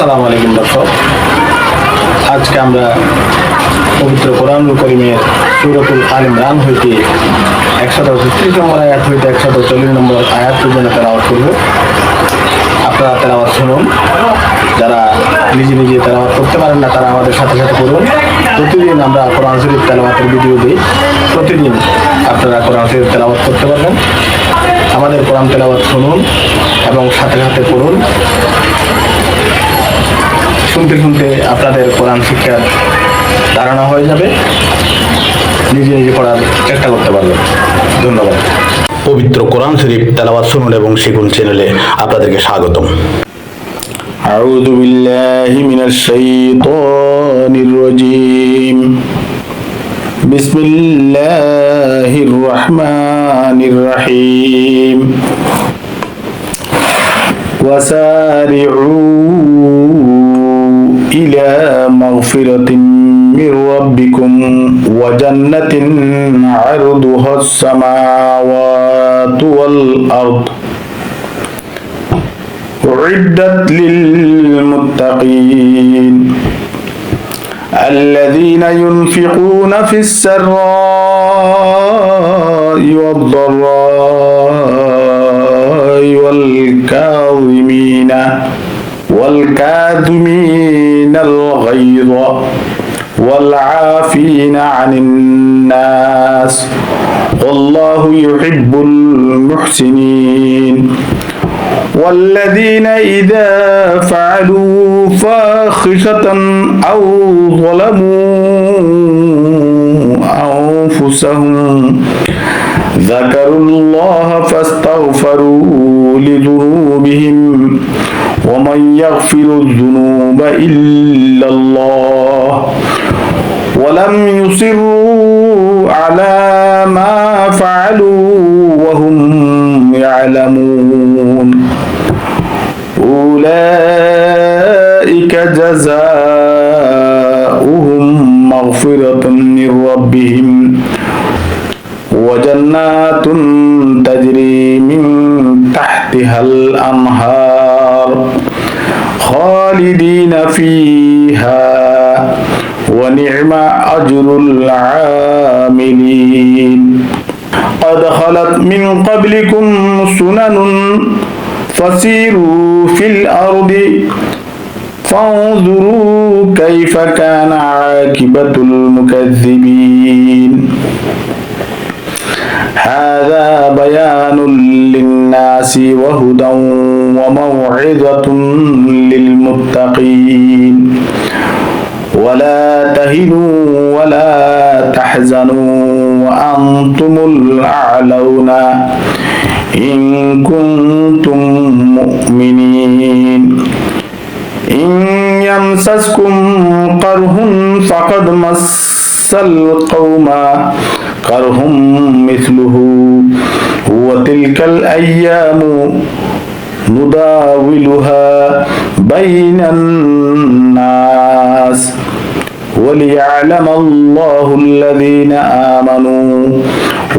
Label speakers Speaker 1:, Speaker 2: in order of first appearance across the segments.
Speaker 1: আসসালামু আলাইকুম, দর্শক। আজকে আমরা পবিত্র কোরআনুল করিমের সুরতুল আল ইমরান হইতে একশত তেত্রিশ নম্বর আয়াত হইতে একশত চল্লিশ নম্বর আয়াত পর্যন্ত তেলাওয়াত করব। আপনারা তেলাওয়াত শুনুন। যারা নিজে নিজে তেলাওয়াত করতে পারেন না, তারা আমাদের সাথে সাথে করুন। প্রতিদিন আমরা কোরআন শরীফ তেলাওয়াতের ভিডিও দিই। প্রতিদিন আপনারা কোরআন শরীফ তেলাওয়াত করতে পারবেন। আমাদের কোরআন তেলাওয়াত শুনুন এবং সাথে সাথে করুন শুনতে শুনতে আপনাদের কোরআন শিক্ষার ধারণা হয়ে যাবে নিজে নিজে পড়ার চেষ্টা করতে পারবেন ধন্যবাদ
Speaker 2: পবিত্র কোরআন শরীফ তেলাওয়াত শুনুন এবং শিখুন চ্যানেলে আপনাদেরকে স্বাগতম
Speaker 1: أعوذ بالله من الشيطان الرجيم بسم الله الرحمن الرحيم وسارعوا إلى مغفرة من ربكم وجنة عرضها السماوات والأرض. أعدت للمتقين الذين ينفقون في السراء والضراء والكاظمين والكاظمين والعافين عن الناس والله يحب المحسنين والذين إذا فعلوا فاحشة أو ظلموا أنفسهم ذكروا الله فاستغفروا لذنوبهم ومن يغفر الذنوب إلا الله ولم يصروا على ما فعلوا وهم يعلمون أولئك جزاؤهم مغفرة من ربهم وجنات تجري من تحتها الأنهار خالدين فيها ونعم أجر العاملين. قد خلت من قبلكم سنن فسيروا في الأرض فانظروا كيف كان عاقبة المكذبين. هذا بيان للناس وهدى وموعظة. للمتقين. ولا تهنوا ولا تحزنوا وأنتم الأعلون إن كنتم مؤمنين. إن يمسسكم قره فقد مس القوم. قره مثله. وتلك الأيام نداولها بين الناس وليعلم الله الذين آمنوا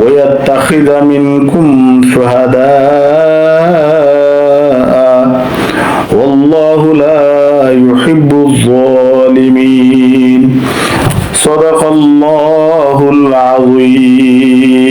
Speaker 1: ويتخذ منكم شهداء. والله لا يحب الظالمين. صدق الله العظيم.